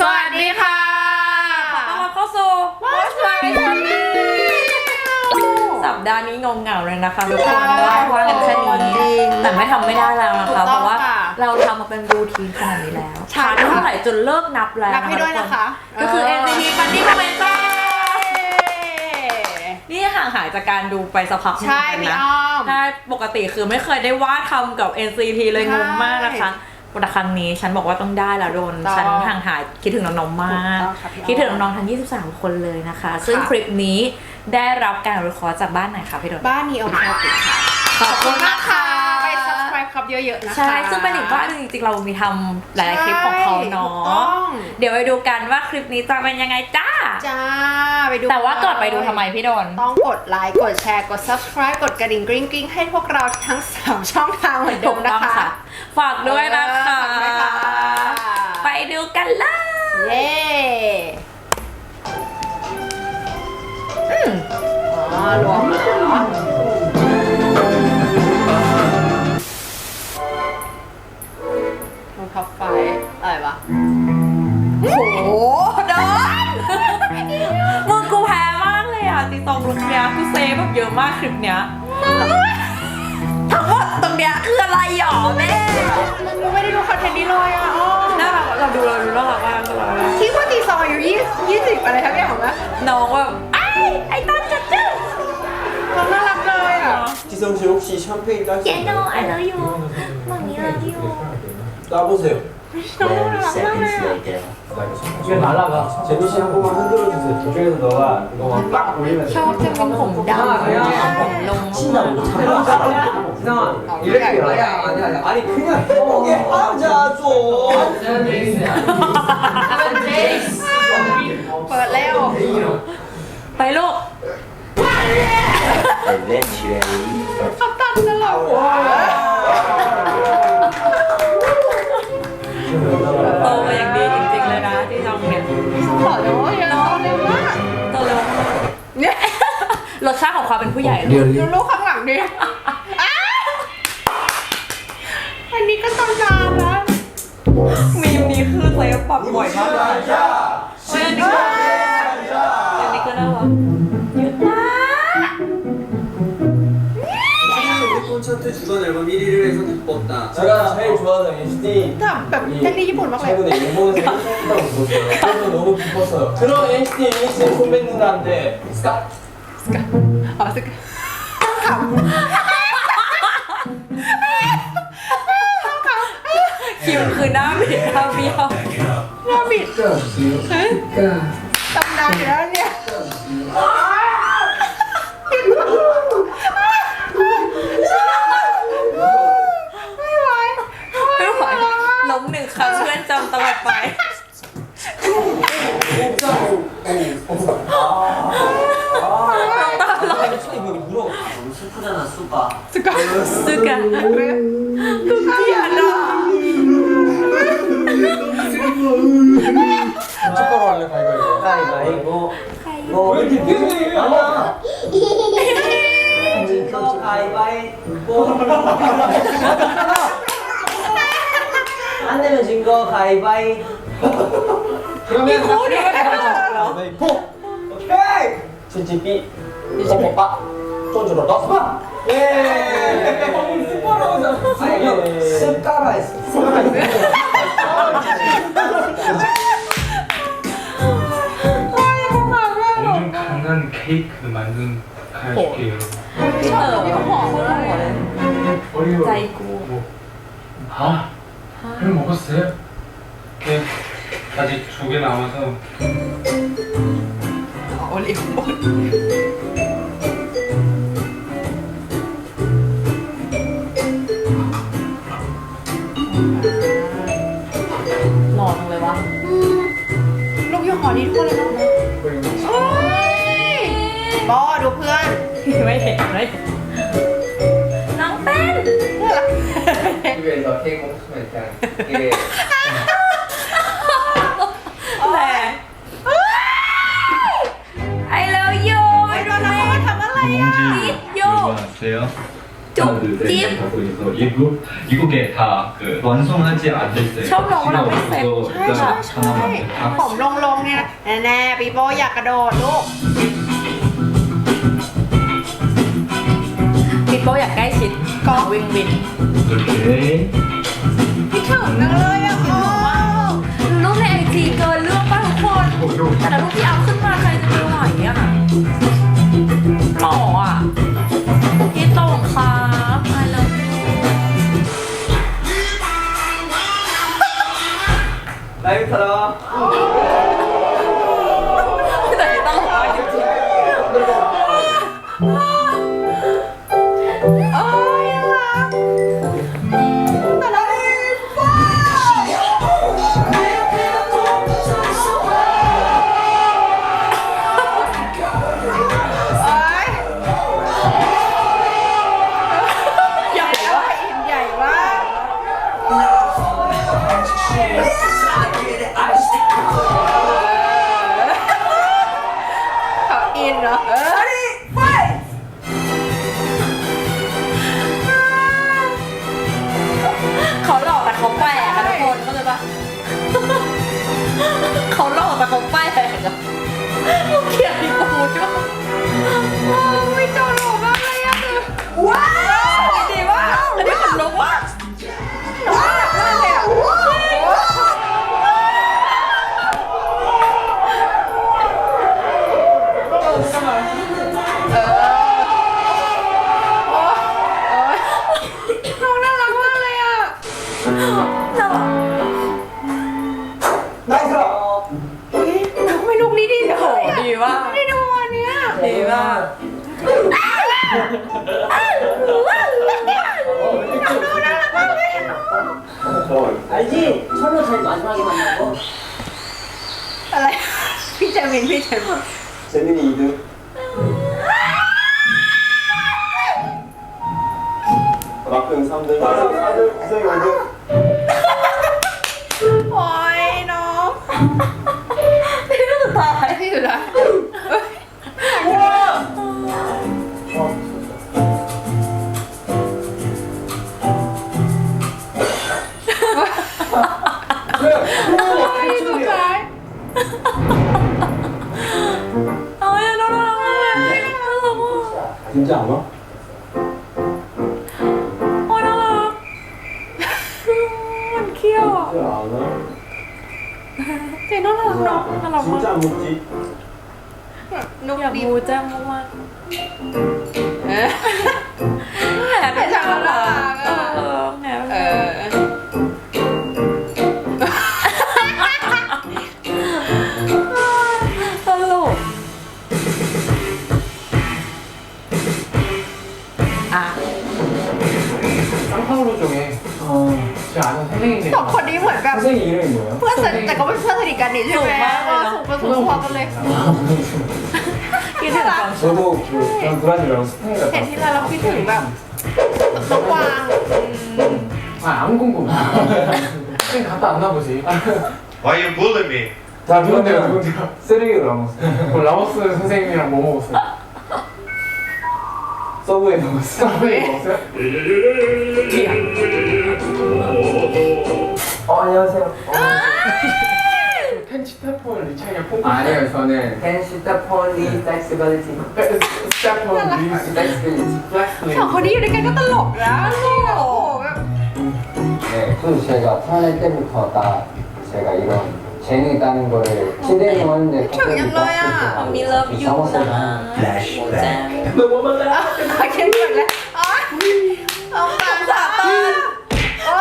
สวัสดีค่ะ ขอต้อนรับเข้าสู่ Watch My Channel สัปดาห์นี้งงเหงาเลยนะคะทุกคนใช่ว่ากันแค่นี้จริงแต่ไม่ทำไม่ได้แล้วนะถูกคะต้องเพราะว่าค่ะเราทำมาเป็นรูทีนขนาดนี้แล้วใช่ผ่านเท่าไหร่จนเลิกนับแล้วนับให้ด้วยนะคะ ทุกคนก็คือเออ NCT Funny Moment ค่ะนี่ห่างหายจากการดูไปสักพักหนึ่งใช่เหมือนพี่กันนะ อ้อม ใช่ปกติคือไม่เคยได้วาดคำกับ NCT เลยงงมากนะคะ แต่ครั้งนี้ฉันบอกว่าต้องได้แล้วโดน ต้องฉันห่างหายคิดถึงน้องๆ มากถูกต้องค่ะพี่อ้อม คิดถึงน้องๆ ทั้ง 23 คนเลยนะคะ ซึ่งค่ะคลิปนี้ได้รับการรีคอร์ดจากบ้านไหนคะพี่โดนบ้านนี้เอาแค่ติดค่ะขอบคุณมากค่ะไป subscribe ครับเยอะๆนะคะใช่ ซึ่งเป็นอีกบ้านหนึงจริงๆ เรามีทำหลายๆคลิปของเขาเนาถูกต้ะ อง เดี๋ยวไปดูกันว่าคลิปนี้จะเป็นยังไงจ้า จ้าไปดูแต่ว่าก่อนไปดูทำไมพี่โดน ต้องกดไลค์กดแชร์กด subscribe กดกระดิ่งกริ๊งกริ๊งให้พวกเราทั้ง 3 ช่องทางเหมือนเดิถูมกนะต้องคะค่ะฝากด้วยนะคะฝากด้วยค่ะไปดูกันเลยเย้อืมอ๋อรวมแล้วรองท็อปไฟอะไรวะโอ้ เนี้ยกูเซฟแบบเยอะมากคลิปเนี้ยทั้งหมดตรงเนี้ยคืออะไรหรอแม่ มึงไม่ได้ดูคอนเทนต์นี้เลยอ่ะอ๋อ น่ารักเราดูเราดูน่ารักมากน่ารักมาก ที่ว่าตีซองอายุยี่ยี่สิบอะไรครับพี่ของนะ น้องแบบไอ้ไอ้ต้นจัดจื้อ น้องน่ารักเลยอ่ะ 지성 씨 혹시 샴페인 딸수 เจโน I love you มัมมี่ love you 따보세요. น้องน่ารักมากเลยอ่ะ 이게 날라가. 제니 씨 한 번만 흔들어 주세요. 저쪽에서 너가 이거만 빡 올리면 ชอบจังว่าผมดำผมลง 지성아 이렇게 아니야 아니야 아니야 아니 그냥 이게 앉아 좀. เปิดแล้ว ไปลูก ขับตันตลอดหั โตมาอย่างดีจริงๆเลยนะที่ทำเนี่ยขอเลยว่าอย่าโตเร็วมากโตเร็วมากเนี่ยรสชาติของความเป็นผู้ใหญ่ดูลูกข้างหลังดิอ้าวอันนี้ก็ตำนานนะมีมนี้คือเซฟปรับบ่อยมากเลยเฮ้ยอันนี้ก็อันนี้ก็น่ารัก 콘서트 주간 앨범 1위를 해서 기뻤다. 제가 제일 좋아하는 NCT แต่แบบเต้นที่ญี่ปุ่นมากเลย 최근에 일본에서 1위했다고 들었어요 그래서 너무 기뻤어요 그런 NCT 1위의 선배 누나인데 스카 อ๋อสึกขำ คิมคือหน้าบิดหน้าเบี้ยว หน้าบิดเฮ้ยตำนานอยู่แล้วเนี่ย 이거 가위바위. 그러면 가위바위보. 오케이. 지지비. 이지비빠. 쫀주로 넣어. 예. 예. 케이크 만든 가게요. 어려워. 아, 그럼 먹었어요? 네 아직 두 개 남아서 โอลิฟบน หล่อจังเลยวะ ลูกยี่ห้อนี้ทุกคนเลยเนาะโอ้ยบอดูเพื่อน ไม่เห็นไม่เห็นน้องเต้น 집에서 케이크 먹으면 일단 이게 แหล 나 찝. 둘셋 하고 있어 이거 이곡에 다그 완성하지 않았어요. 처음 나오는 시간 거 없어서 ใช่ใช่ 일단 ใช่ 하나만 다 ผมลงลงๆเนี่ยแน่ๆปีโป้อยากกระโดดลูก พี่โป้อยากใกล้ชิดกองวิงวิน 이렇게 คิดถึงจังเลยอ่ะโอ้ รูปในไอจีเกินเรื่องป่ะทุกคนแต่รูปที่เอาขึ้นมาใครจะไปไหวอ่ะหล่ออ่ะ พี่โต่งครับไอเลิฟไลฟ์เลา 나이스 เฮ้ยทำไมลูกนี้ดีจัง โห เลยอะ ดีมาก ไม่ได้ดูอันเนี้ย ดีมาก 알지? 철로 제일 마지막에 만난 거 อะไร พี่เจมินพี่เจมิน 재민이 2등 막등 3등 4등 구성이 5등 Ha ha ha! นสนิทกันนี่ใช่ไหมก็สูงประสูงพอกันเลย คิดถึงตอน 저도 그 저는 브라질이랑 스페인 เห็น 갔다 ที่ไรเราคิดถึงแบบน้องกวาง 아안 궁금해 스페인 갔다 왔나 보지 Why you bully me? 자 누군데요 누군데요? 쓰레기로 라모스 그럼 라모스 선생님이랑 뭐 먹었어요? 서브웨이 먹었어요? 서브웨이 먹었어요? 어 안녕하세요 텐 치테폰 리차이가 폰 아니요, 저는 텐시타폴리 섹시빌리티 스테폰 리스 섹시빌리티 สองคนนี้อยู่ด้วยกันก็ตลกนะโอ้โหแบบ 네, 그래서 제가 태어날 때부터 다 제가 이런 재능 있다는 거를 기대를 하는데 ถึงยังเลยอ่ะ มีเลิฟยูนะโมแจ้ง ขอเขียนก่อนเลยอ๋อสงสารสาตอ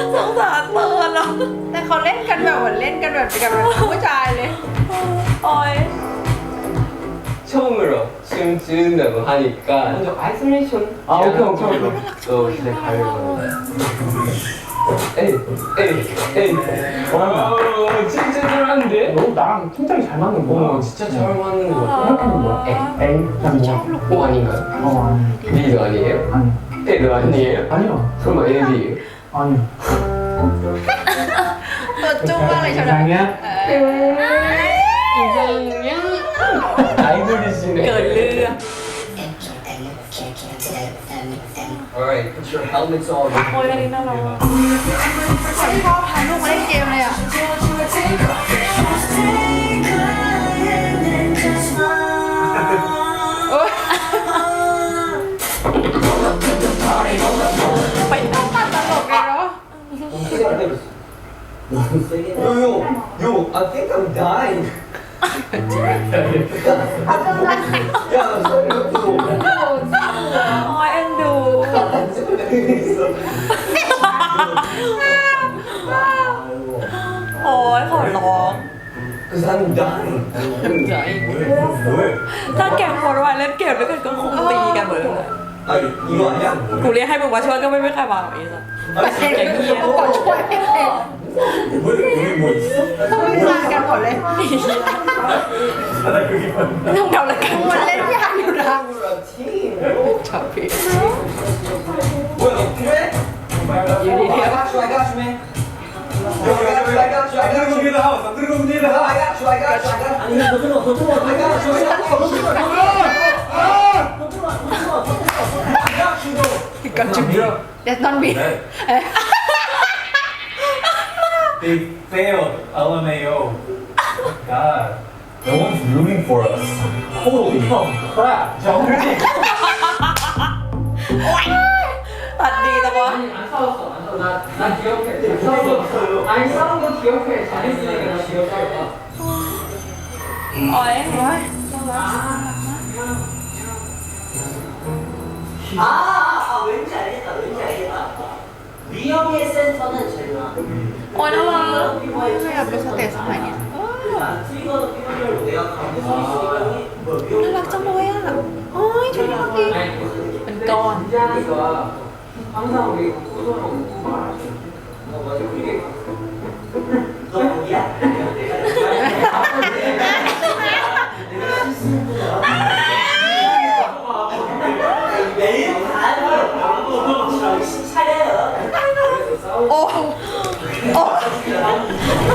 น สงสารเตือนอ่ะ แต่ เขาเล่นกันแบบเหมือนเล่นกันแบบกับแบบผู้ชายเลย โอ้ย 처음으로 춤 추는다고 하니까 먼저 아이솔레이션 아 오케이 오케이 오케이 또 시작하려고 에이 에이 에이 와 어, 진짜 잘하는데? 너 나랑 팀장이 잘 맞는 거야 어, 진짜 잘 맞는 거 같아 이렇게 하는 거야? 에이 에이 난 뭐? 오 아닌가요? 어 아니 B도 아니에요? 아니 A도 아니에요? 아니요 설마 AB예요? 아니요 ตัวจุ้มมากเลยช่ไหมอางเนี้ยอย่างเงี้ยไอ้ดูดิสิเนี่ย เกิดเรื่อง Alright, put your helmets on. โอ้ยอันนี้น่ารักอะคนที่พ่อพาลูกมาเล่นเกมเลยอะ โอ้ยไปต้องตัดตลกเลยเนาะ Sing this. yo, yo, I think I'm dying. yeah, I'm sorry. Ôi em đùa Ôi khỏi lộn Cause I'm dying. I'm dying. ถ้าแกมพอร์ไวเล่นเกมด้วยกันก็คงตีกันเหมือนกันแหละ Hey, you know I am. กูเรียกให้มึงมาช่วยก็ไม่ไม่ใครมาแบบนี้สัก But แก then เหี้ย เขาก็ช่วยไม่เป็น 뭐, 여기 뭐 있어? ต้องวิจารณ์กันหมดเลย ต้องทำอะไรกัน มันเล่นยากอยู่นะ We're a team. ชอบพี่ 뭐야, 너 그래? You need help? I got you, I got you, man. Yo, I got you, I got you, I got you. I got you, I got you, I got you. 아니, 너 들어, 너 들어. I got you, I got you. 너 들어, 너 들어. 너 들어, 너 들어. I got you, 너. ก็จุดเดียวเด็ดนอนบี They failed LMAO. God. No one's rooting for us. Holy crap. ตัดดีแต่ว่า 안 싸웠어, 안 싸웠어. 나, 나 기억해. 안 싸웠어. 아니, 싸운 거 기억해. 잘했으니까 나 기억해. โอ้ย 아, 아, 왠지 알겠다, 왠지 알겠다. 위험의 센터는 제가. โอ้ยน่ารักไม่อยากดูสเตจสมัยเนี้ยน่ารักจังเลยอ่ะโอ้ยชุดน่ารักดีเป็นก้อน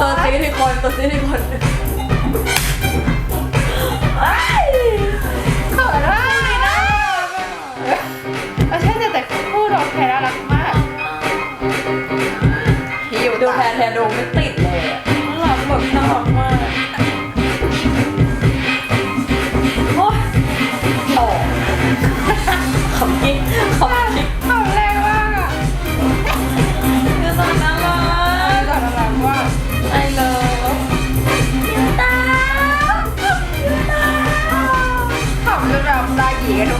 ตัวจีดที่คนตัวจีดที่คนเอ้ยเขินมากเลยนะเออใช่แต่แต่คู่เราแค่น่ารักมากพี่อยู่ดูตาแทนแทนดูไม่ติดเลยอะน่ารักแบบน่ารักมากโอ้ยโอ้ขอบคิดขอบคิ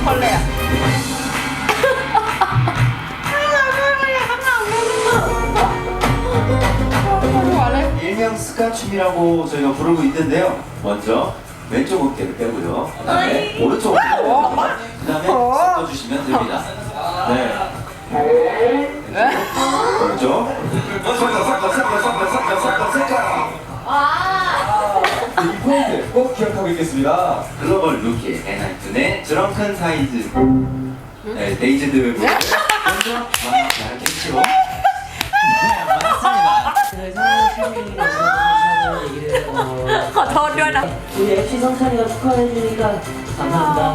벌레야. 일명스카 춤이라고 저희가 부르고 있는데요. 먼저 왼쪽 어깨를 빼고요. 그다음에 오른쪽 어깨를 빼고 그다음에 섞어주시면 됩니다. 네. 오른쪽. 섞어 섞어 섞어 섞어 섞어 섞어 섞어. 이 포인트 꼭 기억하고 있겠습니다. 글로벌 루키 엔하이픈의 드렁큰 사이즈 네, 데이즈드. 먼저 만나서 캐치로 맞습니다. 그래서 생일이라고 얘기를 어, 더려라. 우리 MC 성찬이가 축하해주니까 감사합니다. 아.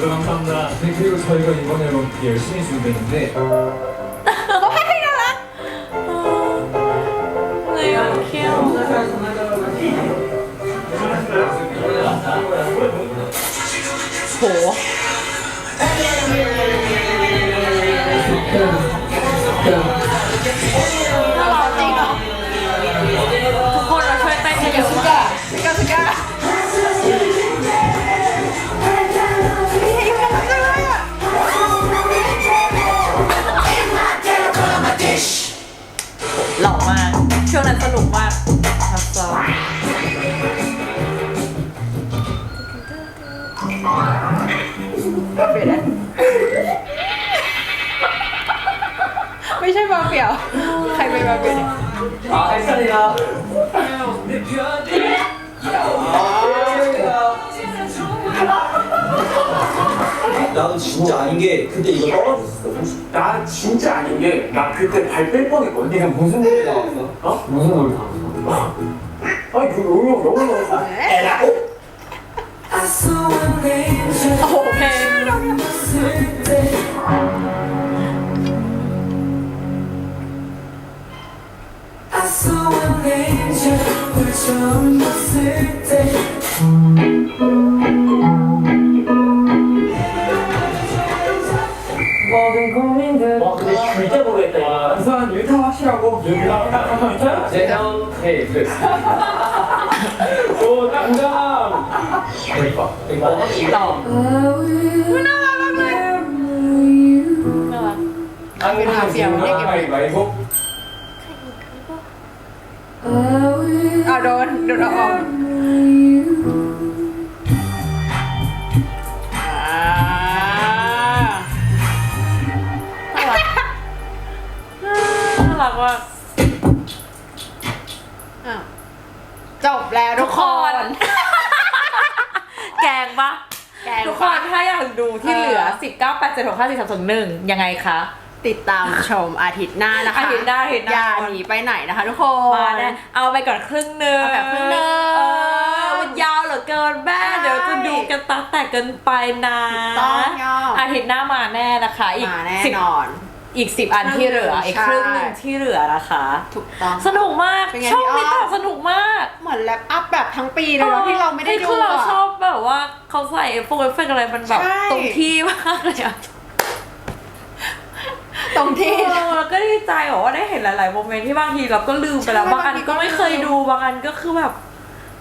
감사합니다. 네, 그리고 저희가 이번 앨범 열심히 준비했는데 โห 아 햇살이야 나도 진짜 아닌 게 그때 이거 떨어졌어. 나 진짜 아닌 게 나 그때 발 뺄 뻔했거든 네가 무슨 노래 나왔어? 어? 무슨 노래 나왔어? 아니 그 영영 영어 나왔어 에라 사소한 행적을 처음 봤을 때 모든 고민들 와 근데 진짜 모르겠다 이거 우선 유타 확실하고 유타 확실하고 재현 테이블 오 당장 대박 대박 I will remember you 안 그래도 지금 얘기해 말고 โดนโดนเอาออกอ่าน่ารักน่ารักมากอ้าวจบแล้วทุกคน แกงปะแกงปะ ทุกคนถ้าอยากดูที่เหลือ เออ 19 8 7 6 5 4 3 2 1 ยังไงคะ ติดตามชมอาทิตย์หน้านะคะอาทิตย์หน้าอาทิตย์หน้า อย่าหนีไปไหนนะคะทุกคนมาแน่เอาไปก่อนครึ่งหนึงเอาแบบครึ่งหนึ่งเออมันยาวเหลือเกินแม่ใช่ เดี๋ยวจะดูกันตาแตกกันไปนะต้องยอมอาทิตย์หน้ามาแน่นะคะ อีกมาแน่สิบนอน อีกสิบอันที่เหลือ อีกใช่ ครึ่งหนึงที่เหลือนะคะ ถูกต้อง สนุกมากเป็นไงช่องพี่นี้อ้อต่อสนุกมากเหมือนแลปอัพแบบทั้งปีเลยเนอะที่เราไม่ได้ดูคือเราอะ ชอบแบบว่าเขาใส่เอฟเฟกต์เอฟเฟกต์อะไรมันแบบใช่ ตรงที่มากเลยอะ ตรงที่ เออแล้วก็ดีใจบอกว่าได้เห็นหลาย ๆ โมเมนต์ที่บางทีเราก็ลืมไปแล้ว ใช่บางอันก็ไม่เคยดูบางอันก็คือแบบ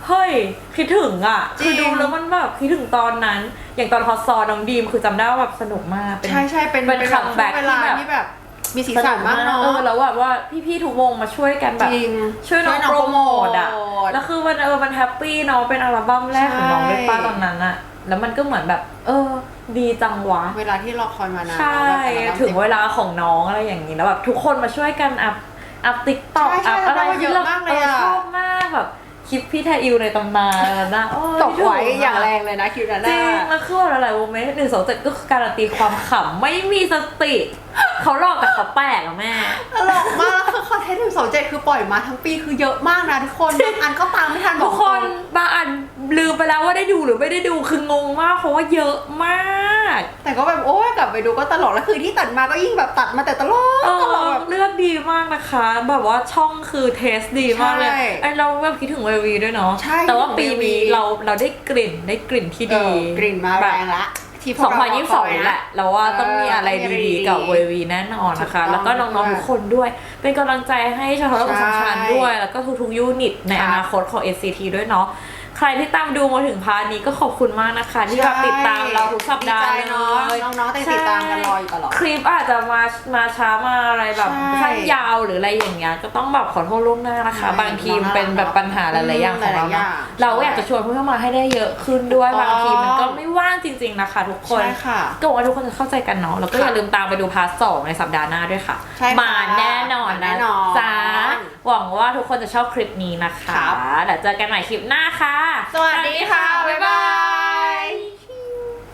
เฮ้ย คิดถึงอะ จริง คือดูแล้วมันแบบคิดถึงตอนนั้น อย่างตอนฮอตซอน้องดีมคือจำได้ว่าแบบสนุกมากเป็น ใช่ใช่เป็นเป็นแบบ comeback ช่วงเวลาที่แบบที่แบบ มีสีสันมากเนาะ เออแล้วแบบว่าพี่ ๆ ทุกวงมาช่วยกันแบบ จริงช่วยน้องช่วยน้องโปรโมทอะโปรโมท แล้วคือมันเออมันแฮปปี้เนาะเป็นอัลบั้มแรกของน้องใช่เลยป้าตอนนั้นอะ แล้วมันก็เหมือนแบบ เออ ดีจังวะ เวลาที่รอคอยมานานใช่แบบถึงเวลาของน้องอะไรอย่างนี้แล้วแบบทุกคนมาช่วยกันอัพอัพติ๊กต็อกใช่ใช่อัพอะไรแล้วก็เยอะมากเลยอะ ชอบมากแบบคลิปพี่ไทอิวในตำนานนะโอ้ยตกไว้ถูกะอย่างแรงเลยนะคิวนั้นจริน่ะ งแล้วคือแบบหลายๆโมเมนต์หนึ่งสองเจ็ดก็คือการันตีความขำไม่มีสติ เขาหลอกแต่เขาแปลกอะแม่ ตลกมากแล้วคือ คอนเทนต์หนึ่งสองเจ็ดคือปล่อยมาทั้งปีคือเยอะมากนะทุกคนบางอันก็ตามไม่ทันบทุอกกคนบางอันลืมไปแล้วว่าได้ดูหรือไม่ได้ดูคืองงมากเพราะว่าเยอะมาก แต่ก็แบบโอ้ยกลับไปดูก็ตลกแล้วคือที่ตัดมาก็ยิ่งแบบตัดมาแต่ตลกเอตลกอแบบ เลือกดีมากนะคะ แบบว่าช่องคือเทสดีมากเลยใช่ไอเราแบบคิดถึงเววีด้วยเนาะใช่แต่ว่าคิดถึงปีนี้ WV เราเราได้กลิ่นได้กลิ่นที่เอดีอกลิ่นมาแรงละ ที่พวกเรารอคอย2022นะแหละเราว่าต้องมีอะไรเออต้องมีอะไรดีดีๆกับเววีแน่นอนนะคะ ถูกต้องแล้วก็น้องๆทุกคนด้วย เป็นกำลังใจให้ชาวทศใช่สัมชันด้วย แล้วก็ทุกๆยูนิตในครับอนาคตของ SCT ด้วยเนาะ ใครที่ตามดูมาถึงพาร์ทนี้ก็ขอบคุณมากนะคะ ที่แบบติดตามเราทุกสัปดาห์ดีใจเนอะเลยน้องๆแต่ติดตามกันรออยู่ตลอด คลิปอาจจะมามาช้ามาอะไรแบบใช่สั้นยาวหรืออะไรอย่างเงี้ยก็ต้องแบบขอโทษล่วงหน้านะคะ ใช่บางทีมันเป็นแบบปัญหาหลายๆอย่างของเราหลายๆอย่าเนาะงเราก็อยากจะชวนเพื่อนๆมาให้ได้เยอะขึ้นด้วยถูกต้องบางทีมันก็ไม่ว่างจริง ๆนะคะ ทุกคนใช่ค่ะก็หวังว่าทุกคนจะเข้าใจกันเนาะแล้วก็อย่าลืมตามไปดูพาร์ทสองในสัปดาห์หน้าด้วยค่ะใช่ค่ะมาแน่นอนมาแน่นะนอนจ้าหวังว่าทุกคนจะชอบคลิปนี้นะคะครับแล้วเจอกันใหม่คลิปหน้าค่ะสวัสดีค่ะ บ๊ายบาย